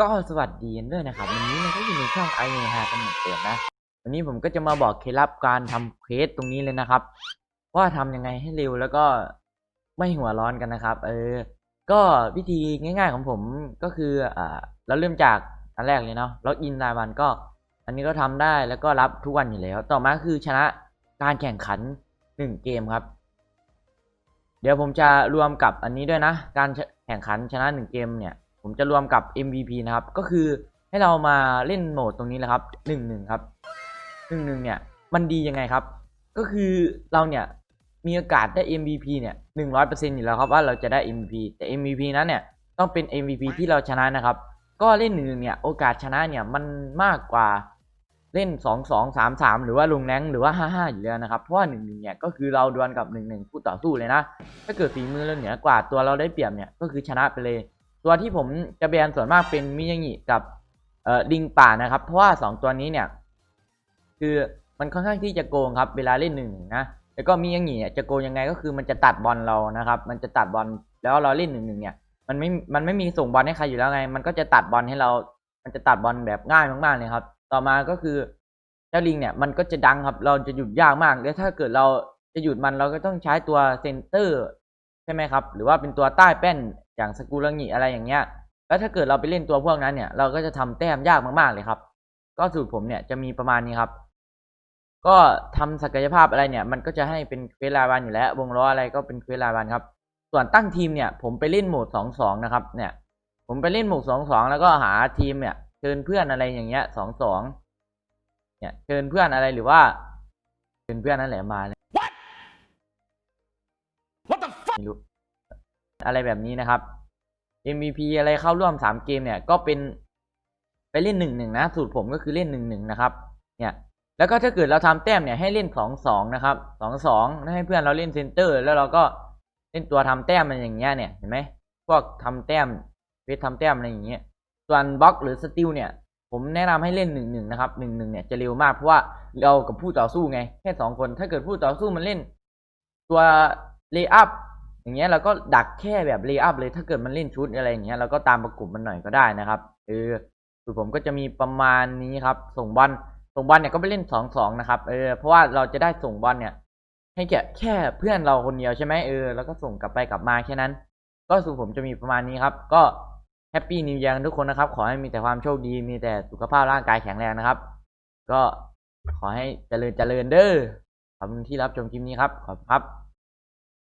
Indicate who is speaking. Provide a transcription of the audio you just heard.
Speaker 1: ก็สวัสดีกันด้วยนะครับ วันนี้เราก็อยู่ในช่องไอเมฮากันเหมือนเดิมนะ วันนี้ผมก็จะมาบอกเคล็ดลับการทำเควสตรงนี้เลยนะครับ ว่าทำยังไงให้เร็วแล้วก็ไม่หัวร้อนกันนะครับ เออ ก็วิธีง่าย ๆของผมก็คืออ่าเราเริ่มจากอันแรกเลยเนาะล็อกอินรายวันก็ อันนี้ก็ทำได้แล้วก็รับทุกวันอยู่แล้ว ต่อมาคือชนะการแข่งขันหนึ่งเกมครับ เดี๋ยวผมจะรวมกับอันนี้ด้วยนะ การแข่งขันชนะหนึ่งเกมเนี่ย ผมจะรวมกับ MVP นะครับ ก็คือให้เรามาเล่นโหมดตรงนี้แหละครับหนึ่งหนึ่งครับหนึ่งหนึ่งเนี่ยมันดียังไงครับ ก็คือเราเนี่ยมีโอกาสได้ MVP เนี่ยหนึ่งร้อยเปอร์เซ็นต์อยู่แล้วครับว่าเราจะได้ MVP แต่ MVP นั้นเนี่ยต้องเป็น MVP ที่เราชนะนะครับ ก็เล่นหนึ่งเนี่ยโอกาสชนะเนี่ยมันมากกว่าเล่นสองสองสามสามหรือว่าลงแรงหรือว่าห้าห้าอยู่แล้วนะครับ เพราะว่าหนึ่งหนึ่งเนี่ยก็คือเราดวลกับหนึ่งหนึ่งคู่ต่อสู้เลยนะ ถ้าเกิดฝีมือเราเหนือกว่าตัวเราได้เปรียบเนี่ยก็คือชนะไปเลย ตัวที่ผมจะแบนส่วนมากเป็นมิยางิกับเอ่อดิงป่านะครับ เพราะว่าสองตัวนี้เนี่ย คือมันค่อนข้างที่จะโกงครับ เวลาเล่นหนึ่งนะแล้วก็มิยางิเนี่ยจะโกงยังไงก็คือมันจะตัดบอลเรานะครับ มันจะตัดบอลแล้วเราเล่นหนึ่งหนึ่งเนี่ยมันไม่ มันไม่มีส่งบอลให้ใครอยู่แล้วไง มันก็จะตัดบอลให้เรา มันจะตัดบอลแบบง่ายมากๆเลยครับ ต่อมาก็คือเจ้าลิงเนี่ยมันก็จะดังครับ เราจะหยุดยากมาก แล้วถ้าเกิดเราจะหยุดมันเราก็ต้องใช้ตัวเซนเตอร์ใช่ไหมครับ หรือว่าเป็นตัวใต้แป้น อย่างสกุลงิอะไรอย่างเงี้ย แล้วถ้าเกิดเราไปเล่นตัวพวกนั้นเนี่ย เราก็จะทำแต้มยากมากๆเลยครับ ก็สูตรผมเนี่ยจะมีประมาณนี้ครับ ก็ทำศักยภาพอะไรเนี่ย มันก็จะให้เป็นเควสรายวันอยู่แล้ว วงล้ออะไรก็เป็นเควสรายวันครับ ส่วนตั้งทีมเนี่ย ผมไปเล่นโหมดสองสองนะครับ เนี่ย ผมไปเล่นโหมดสองสองแล้วก็หาทีมเนี่ยเชิญเพื่อนอะไรอย่างเงี้ยสองสองเนี่ยเชิญเพื่อนอะไรหรือว่าเชิญเพื่อนนั่นแหละมาเลย
Speaker 2: What the fuck
Speaker 1: ไม่รู้ อะไรแบบนี้นะครับ MVP อะไรเข้าร่วมสามเกมเนี่ยก็เป็นไปเล่นหนึ่งหนึ่งนะ สูตรผมก็คือเล่นหนึ่งหนึ่งนะครับ เนี่ย แล้วก็ถ้าเกิดเราทำแต้มเนี่ยให้เล่นสองสองนะครับสองสองให้เพื่อนเราเล่นเซนเตอร์ แล้วเราก็เล่นตัวทำแต้มมันอย่างเงี้ยเนี่ยเห็นไหมพวกทำแต้มเวททำแต้มอะไรอย่างเงี้ย ส่วนบล็อกหรือสติลเนี่ย ผมแนะนำให้เล่นหนึ่งหนึ่งนะครับหนึ่งหนึ่งเนี่ยจะเร็วมากเพราะว่าเรากับผู้ต่อสู้ไงแค่สองคน ถ้าเกิดผู้ต่อสู้มันเล่น ตัวเลย์อัพ อย่างเงี้ยเราก็ดักแค่แบบเลย์อัพเลยถ้าเกิดมันเล่นชุดอะไรอย่างเงี้ยเราก็ตามประกบมันหน่อยก็ได้นะครับเออสูตรผมก็จะมีประมาณนี้ครับ ส่งบอลส่งบอลเนี่ยก็ไปเล่นสองสองนะครับเออเพราะว่าเราจะได้ส่งบอลเนี่ย ให้แค่แค่เพื่อนเราคนเดียวใช่ไหมเออแล้วก็ส่งกลับไปกลับมาแค่นั้น ก็สูตรผมจะมีประมาณนี้ครับ ก็แฮปปี้นิว e a ทุกคนนะครับ ขอให้มีแต่ความโชคดีมีแต่สุขภาพร่างกายแข็งแรงนะครับ ก็ขอให้เจริญเจริญเด้อขอบคุณที่รับชมคลิปนี้ครับขอบคุณครับ